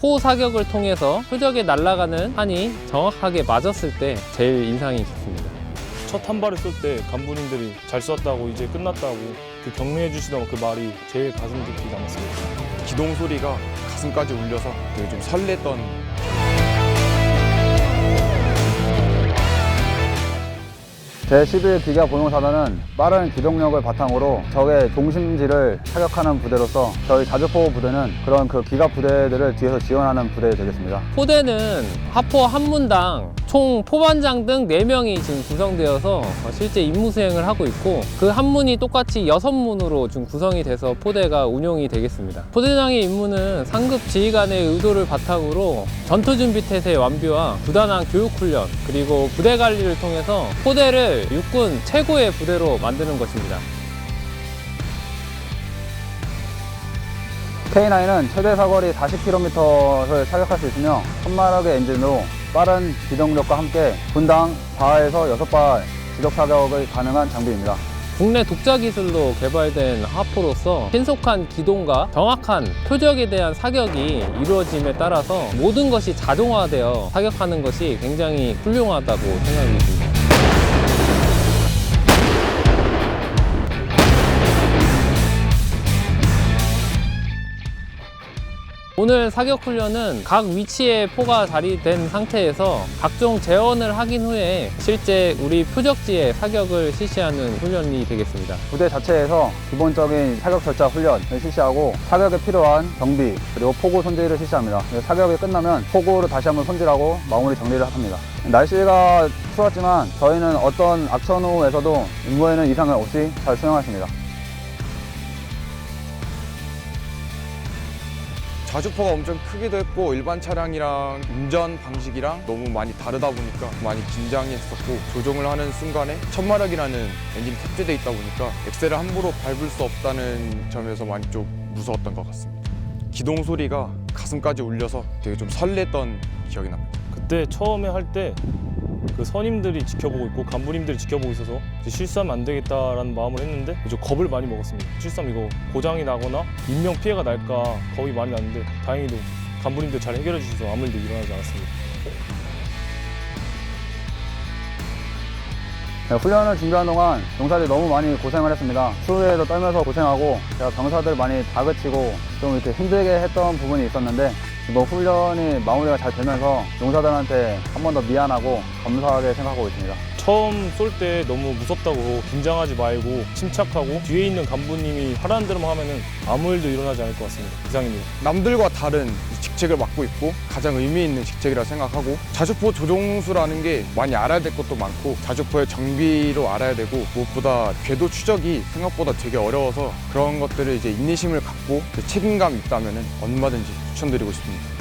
포 사격을 통해서 표적에 날아가는 탄이 정확하게 맞았을 때 제일 인상이 깊습니다. 첫 한 발을 쏠 때 간부님들이 잘 쐈다고 이제 끝났다고 그 격려해 주시던 그 말이 제일 가슴 깊이 남았습니다. 기동 소리가 가슴까지 울려서 되게 좀 설렜던 제11 기가 보용사단은 빠른 기동력을 바탕으로 적의 중심지를 타격하는 부대로서 저희 자주포 부대는 그런 그 기갑 부대들을 뒤에서 지원하는 부대 되겠습니다. 포대는 하포 한 문당 총 포반장 등 4명이 지금 구성되어서 어, 실제 임무 수행을 하고 있고 그 한 문이 똑같이 6문으로 지금 구성이 돼서 포대가 운용이 되겠습니다. 포대장의 임무는 상급 지휘관의 의도를 바탕으로 전투 준비 태세 완비와 부단한 교육 훈련 그리고 부대 관리를 통해서 포대를 육군 최고의 부대로 만드는 것입니다. K9은 최대 사거리 40km를 사격할 수 있으며 천마력의 엔진으로 빠른 기동력과 함께 분당 4에서 6발 지속 사격을 가능한 장비입니다. 국내 독자 기술로 개발된 하포로서 신속한 기동과 정확한 표적에 대한 사격이 이루어짐에 따라서 모든 것이 자동화되어 사격하는 것이 굉장히 훌륭하다고 생각이 듭니다. 오늘 사격 훈련은 각 위치에 포가 자리된 상태에서 각종 재원을 확인 후에 실제 우리 표적지에 사격을 실시하는 훈련이 되겠습니다. 부대 자체에서 기본적인 사격 절차 훈련을 실시하고 사격에 필요한 정비 그리고 포구 손질을 실시합니다. 사격이 끝나면 포구로 다시 한번 손질하고 마무리 정리를 합니다. 날씨가 추웠지만 저희는 어떤 악천 후에서도 임무에는 이상을 없이 잘 수행하십니다. 자주포가 엄청 크기도 했고 일반 차량이랑 운전 방식이랑 너무 많이 다르다 보니까 많이 긴장했었고 조종을 하는 순간에 천마력이라는 엔진이 탑재돼 있다 보니까 엑셀을 함부로 밟을 수 없다는 점에서 많이 좀 무서웠던 것 같습니다. 기동 소리가 가슴까지 울려서 되게 좀 설렜던 기억이 납니다. 그때 처음에 할 때 그 선임들이 지켜보고 있고 간부님들이 지켜보고 있어서 실수하면 안 되겠다라는 마음을 했는데 이제 겁을 많이 먹었습니다. 실수하면 이거 고장이 나거나 인명 피해가 날까 겁이 많이 났는데 다행히도 간부님들 잘 해결해 주셔서 아무 일도 일어나지 않았습니다. 네, 훈련을 준비하는 동안 병사들이 너무 많이 고생을 했습니다. 추위에도 떨면서 고생하고 제가 병사들 많이 다그치고 좀 이렇게 힘들게 했던 부분이 있었는데 이번 훈련이 마무리가 잘 되면서 용사들한테 한 번 더 미안하고 감사하게 생각하고 있습니다. 처음 쏠 때 너무 무섭다고 긴장하지 말고 침착하고 뒤에 있는 간부님이 하라는 대로만 하면은 아무 일도 일어나지 않을 것 같습니다. 이상입니다. 남들과 다른 이 직책을 맡고 있고 가장 의미 있는 직책이라 생각하고 자주포 조종수라는 게 많이 알아야 될 것도 많고 자주포의 정비로 알아야 되고 무엇보다 궤도 추적이 생각보다 되게 어려워서 그런 것들을 이제 인내심을 갖고 그 책임감이 있다면 얼마든지 추천드리고 싶습니다.